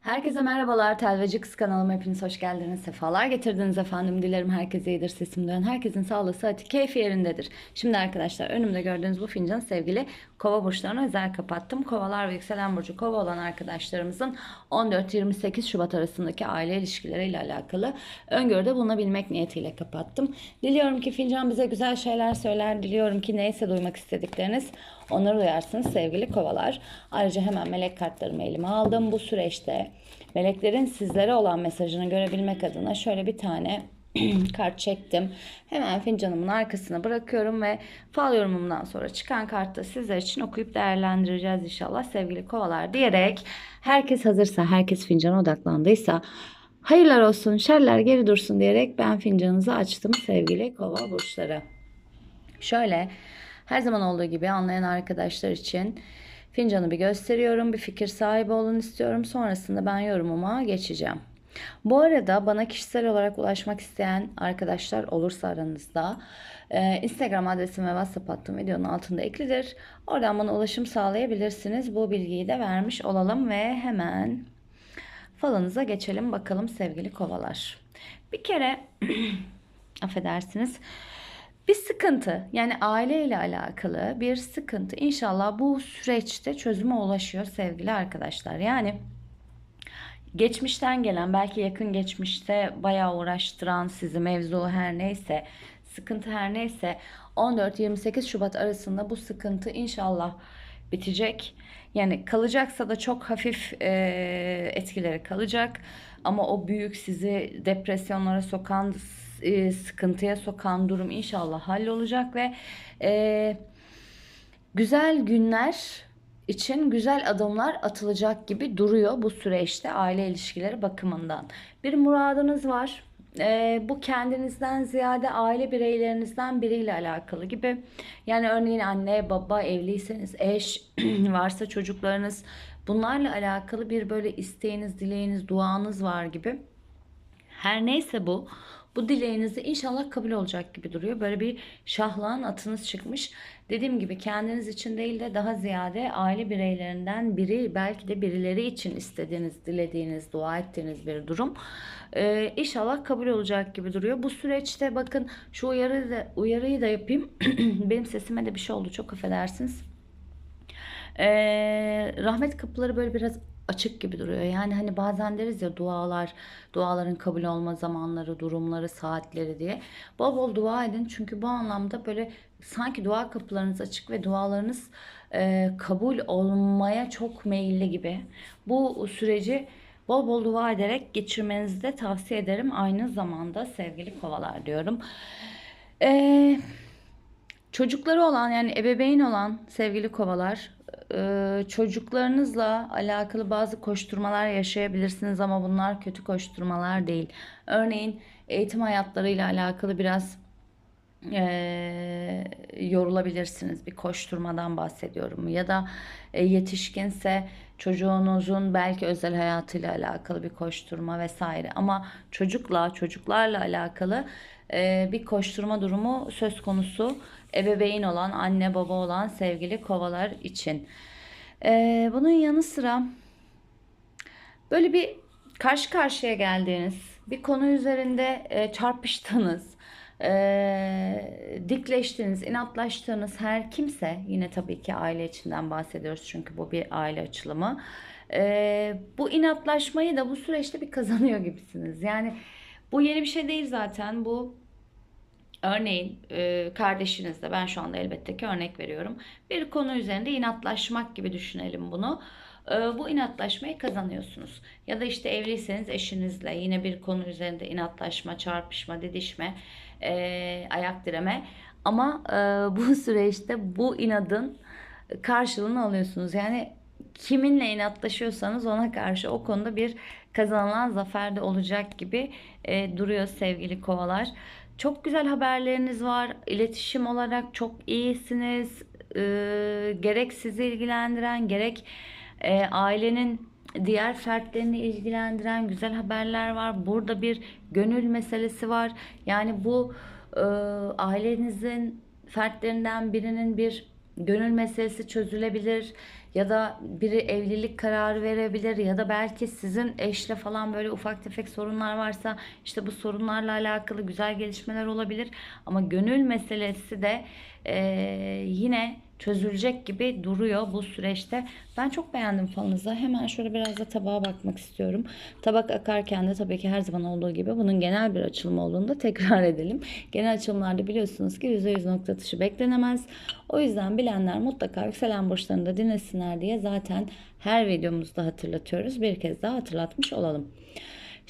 Herkese merhabalar. Telveci Kız kanalıma hepiniz hoş geldiniz. Sefalar getirdiniz efendim. Dilerim herkese iyidir sesim duyan. Herkesin sağlığı, sıhhati, keyfi yerindedir. Şimdi arkadaşlar önümde gördüğünüz bu fincan sevgili kova burçlarına özel kapattım. Kovalar ve yükselen burcu kova olan arkadaşlarımızın 14-28 Şubat arasındaki aile ilişkileriyle alakalı öngörüde bulunabilmek niyetiyle kapattım. Diliyorum ki fincan bize güzel şeyler söyler. Diliyorum ki neyse duymak istedikleriniz onları duyarsınız sevgili kovalar. Ayrıca hemen melek kartlarımı elime aldım. Bu süreçte meleklerin sizlere olan mesajını görebilmek adına şöyle bir tane kart çektim. Hemen fincanımın arkasına bırakıyorum ve fal yorumumdan sonra çıkan kartı sizler için okuyup değerlendireceğiz inşallah sevgili kovalar diyerek herkes hazırsa, herkes fincana odaklandıysa hayırlar olsun, şerler geri dursun diyerek ben fincanınızı açtım sevgili kova burçları. Şöyle her zaman olduğu gibi anlayan arkadaşlar için fincanı bir gösteriyorum. Bir fikir sahibi olun istiyorum. Sonrasında ben yorumuma geçeceğim. Bu arada bana kişisel olarak ulaşmak isteyen arkadaşlar olursa aranızda e, Instagram adresim ve WhatsApp hattım videonun altında eklidir. Oradan bana ulaşım sağlayabilirsiniz. Bu bilgiyi de vermiş olalım ve hemen falınıza geçelim bakalım sevgili kovalar. Bir kere affedersiniz bir sıkıntı yani aile ile alakalı bir sıkıntı inşallah bu süreçte çözüme ulaşıyor sevgili arkadaşlar. Yani geçmişten gelen belki yakın geçmişte bayağı uğraştıran sizi mevzu her neyse sıkıntı her neyse 14-28 Şubat arasında bu sıkıntı inşallah bitecek. Yani kalacaksa da çok hafif e, etkileri kalacak ama o büyük sizi depresyonlara sokan e, sıkıntıya sokan durum inşallah hallolacak ve e, güzel günler için güzel adımlar atılacak gibi duruyor bu süreçte aile ilişkileri bakımından. Bir muradınız var. E, bu kendinizden ziyade aile bireylerinizden biriyle alakalı gibi. Yani örneğin anne, baba, evliyseniz eş, varsa çocuklarınız bunlarla alakalı bir böyle isteğiniz, dileğiniz, duanız var gibi. Her neyse bu. Bu dileğinizi inşallah kabul olacak gibi duruyor. Böyle bir şahlağın atınız çıkmış. Dediğim gibi kendiniz için değil de daha ziyade aile bireylerinden biri belki de birileri için istediğiniz, dilediğiniz, dua ettiğiniz bir durum. Ee, inşallah kabul olacak gibi duruyor. Bu süreçte bakın şu uyarıyı da, uyarıyı da yapayım. Benim sesime de bir şey oldu çok affedersiniz. Ee, rahmet kapıları böyle biraz açık gibi duruyor. Yani hani bazen deriz ya dualar, duaların kabul olma zamanları, durumları, saatleri diye. Bol bol dua edin çünkü bu anlamda böyle sanki dua kapılarınız açık ve dualarınız e, kabul olmaya çok meyilli gibi. Bu süreci bol bol dua ederek geçirmenizi de tavsiye ederim. Aynı zamanda sevgili kovalar diyorum. Eee Çocukları olan yani ebeveyn olan sevgili kovalar e, çocuklarınızla alakalı bazı koşturmalar yaşayabilirsiniz ama bunlar kötü koşturmalar değil. Örneğin eğitim hayatlarıyla alakalı biraz e, yorulabilirsiniz. Bir koşturmadan bahsediyorum. Ya da e, yetişkinse çocuğunuzun belki özel hayatıyla alakalı bir koşturma vesaire. Ama çocukla, çocuklarla alakalı e, bir koşturma durumu söz konusu ebeveyn olan, anne baba olan sevgili kovalar için. E, bunun yanı sıra böyle bir karşı karşıya geldiğiniz bir konu üzerinde e, çarpıştığınız, e, dikleştiğiniz, inatlaştığınız her kimse yine tabii ki aile içinden bahsediyoruz çünkü bu bir aile açılımı. E, bu inatlaşmayı da bu süreçte bir kazanıyor gibisiniz. Yani bu yeni bir şey değil zaten. Bu Örneğin e, kardeşinizle ben şu anda elbette ki örnek veriyorum. Bir konu üzerinde inatlaşmak gibi düşünelim bunu. E, bu inatlaşmayı kazanıyorsunuz. Ya da işte evliyseniz eşinizle yine bir konu üzerinde inatlaşma, çarpışma, didişme, e, ayak direme. Ama e, bu süreçte bu inadın karşılığını alıyorsunuz. Yani kiminle inatlaşıyorsanız ona karşı o konuda bir kazanılan zafer de olacak gibi e, duruyor sevgili kovalar. Çok güzel haberleriniz var. İletişim olarak çok iyisiniz. E, gerek sizi ilgilendiren gerek e, ailenin diğer fertlerini ilgilendiren güzel haberler var. Burada bir gönül meselesi var. Yani bu e, ailenizin fertlerinden birinin bir gönül meselesi çözülebilir. ya da biri evlilik kararı verebilir ya da belki sizin eşle falan böyle ufak tefek sorunlar varsa işte bu sorunlarla alakalı güzel gelişmeler olabilir. Ama gönül meselesi de eee, yine çözülecek gibi duruyor bu süreçte. Ben çok beğendim falınızı. Hemen şöyle biraz da tabağa bakmak istiyorum. Tabak akarken de tabii ki her zaman olduğu gibi bunun genel bir açılım olduğunu da tekrar edelim. Genel açılımlarda biliyorsunuz ki %100 nokta atışı beklenemez. O yüzden bilenler mutlaka yükselen burçlarını da dinlesinler diye zaten her videomuzda hatırlatıyoruz. Bir kez daha hatırlatmış olalım.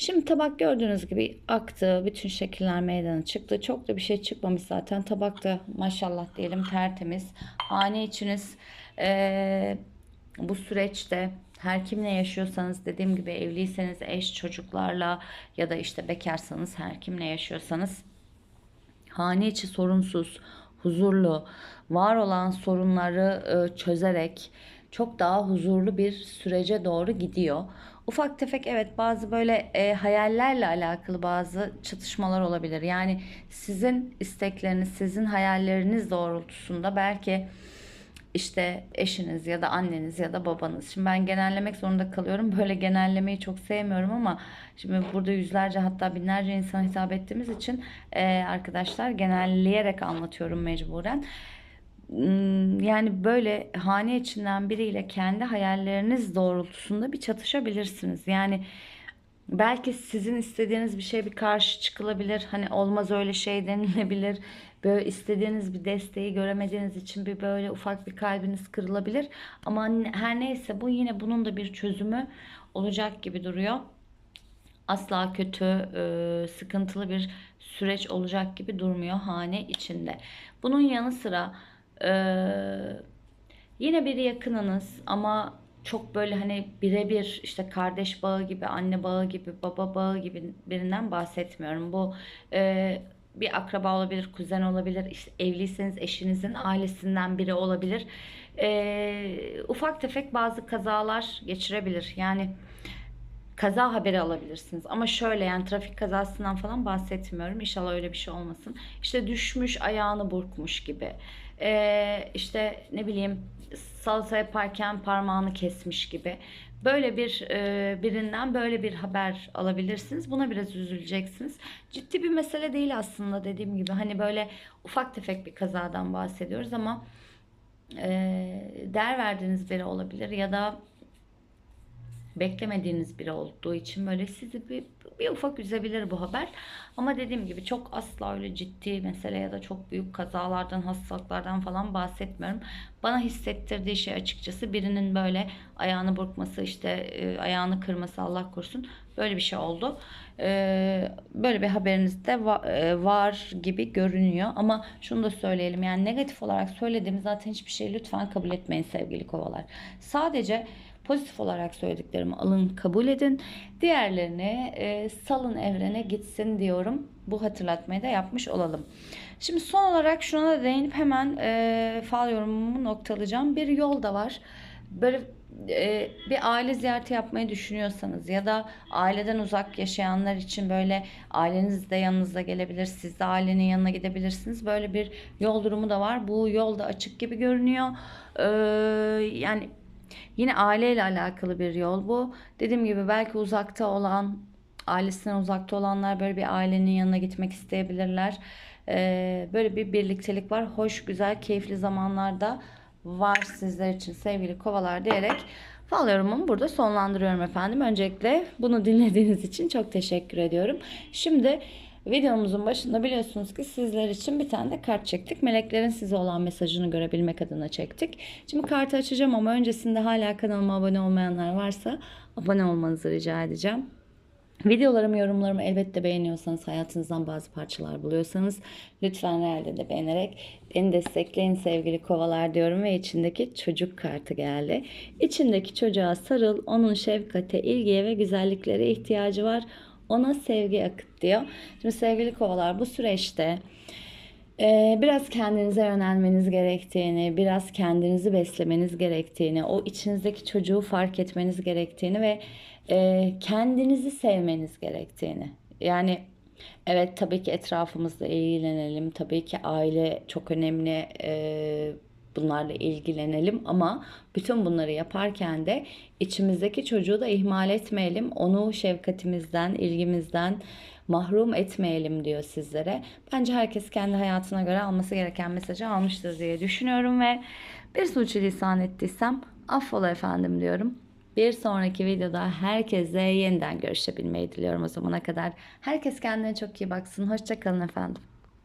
Şimdi tabak gördüğünüz gibi aktı. Bütün şekiller meydana çıktı. Çok da bir şey çıkmamış zaten. Tabak da maşallah diyelim tertemiz. Hane içiniz eee, bu süreçte her kimle yaşıyorsanız dediğim gibi evliyseniz eş çocuklarla ya da işte bekarsanız her kimle yaşıyorsanız hane içi sorunsuz, huzurlu, var olan sorunları çözerek çok daha huzurlu bir sürece doğru gidiyor. Ufak tefek evet bazı böyle e, hayallerle alakalı bazı çatışmalar olabilir. Yani sizin istekleriniz, sizin hayalleriniz doğrultusunda belki işte eşiniz ya da anneniz ya da babanız. Şimdi ben genellemek zorunda kalıyorum. Böyle genellemeyi çok sevmiyorum ama şimdi burada yüzlerce hatta binlerce insana hitap ettiğimiz için e, arkadaşlar genelleyerek anlatıyorum mecburen. Yani böyle hane içinden biriyle kendi hayalleriniz doğrultusunda bir çatışabilirsiniz. Yani Belki sizin istediğiniz bir şey bir karşı çıkılabilir. Hani olmaz öyle şey denilebilir. Böyle istediğiniz bir desteği göremediğiniz için bir böyle ufak bir kalbiniz kırılabilir. Ama her neyse bu yine bunun da bir çözümü olacak gibi duruyor. Asla kötü, sıkıntılı bir süreç olacak gibi durmuyor hane içinde. Bunun yanı sıra e, Yine bir yakınınız ama çok böyle hani birebir işte kardeş bağı gibi, anne bağı gibi, baba bağı gibi birinden bahsetmiyorum. Bu e, bir akraba olabilir, kuzen olabilir, işte evliyseniz eşinizin ailesinden biri olabilir. E, ufak tefek bazı kazalar geçirebilir. Yani kaza haberi alabilirsiniz. Ama şöyle yani trafik kazasından falan bahsetmiyorum. İnşallah öyle bir şey olmasın. İşte düşmüş ayağını burkmuş gibi. Ee, işte ne bileyim salata yaparken parmağını kesmiş gibi. Böyle bir e, birinden böyle bir haber alabilirsiniz. Buna biraz üzüleceksiniz. Ciddi bir mesele değil aslında dediğim gibi. Hani böyle ufak tefek bir kazadan bahsediyoruz ama e, değer verdiğiniz biri olabilir ya da beklemediğiniz biri olduğu için böyle sizi bir, bir ufak üzebilir bu haber. Ama dediğim gibi çok asla öyle ciddi mesele ya da çok büyük kazalardan, hastalıklardan falan bahsetmiyorum. Bana hissettirdiği şey açıkçası birinin böyle ayağını burkması, işte e, ayağını kırması Allah korusun böyle bir şey oldu. E, böyle bir haberiniz de va- e, var gibi görünüyor. Ama şunu da söyleyelim yani negatif olarak söylediğim zaten hiçbir şeyi lütfen kabul etmeyin sevgili kovalar. Sadece Pozitif olarak söylediklerimi alın kabul edin. Diğerlerini e, salın evrene gitsin diyorum. Bu hatırlatmayı da yapmış olalım. Şimdi son olarak şuna da değinip hemen e, fal yorumumu noktalayacağım. Bir yol da var. Böyle e, bir aile ziyareti yapmayı düşünüyorsanız ya da aileden uzak yaşayanlar için böyle aileniz de yanınızda gelebilir. Siz de ailenin yanına gidebilirsiniz. Böyle bir yol durumu da var. Bu yol da açık gibi görünüyor. E, yani Yine aileyle alakalı bir yol bu. Dediğim gibi belki uzakta olan, ailesinden uzakta olanlar böyle bir ailenin yanına gitmek isteyebilirler. Ee, böyle bir birliktelik var. Hoş, güzel, keyifli zamanlarda var sizler için sevgili kovalar diyerek fal yorumumu burada sonlandırıyorum efendim. Öncelikle bunu dinlediğiniz için çok teşekkür ediyorum. Şimdi Videomuzun başında biliyorsunuz ki sizler için bir tane de kart çektik. Meleklerin size olan mesajını görebilmek adına çektik. Şimdi kartı açacağım ama öncesinde hala kanalıma abone olmayanlar varsa abone olmanızı rica edeceğim. Videolarımı, yorumlarımı elbette beğeniyorsanız, hayatınızdan bazı parçalar buluyorsanız lütfen realde de beğenerek beni destekleyin sevgili kovalar diyorum ve içindeki çocuk kartı geldi. İçindeki çocuğa sarıl, onun şefkate, ilgiye ve güzelliklere ihtiyacı var. Ona sevgi akıt diyor. Şimdi sevgili kovalar bu süreçte ee, biraz kendinize yönelmeniz gerektiğini, biraz kendinizi beslemeniz gerektiğini, o içinizdeki çocuğu fark etmeniz gerektiğini ve e, kendinizi sevmeniz gerektiğini. Yani evet tabii ki etrafımızda ilgilenelim, tabii ki aile çok önemli. Bunlarla ilgilenelim ama bütün bunları yaparken de içimizdeki çocuğu da ihmal etmeyelim. Onu şefkatimizden, ilgimizden mahrum etmeyelim diyor sizlere. Bence herkes kendi hayatına göre alması gereken mesajı almıştır diye düşünüyorum ve bir suçilisan ettiysem affola efendim diyorum. Bir sonraki videoda herkese yeniden görüşebilmeyi diliyorum o zamana kadar. Herkes kendine çok iyi baksın. Hoşçakalın efendim.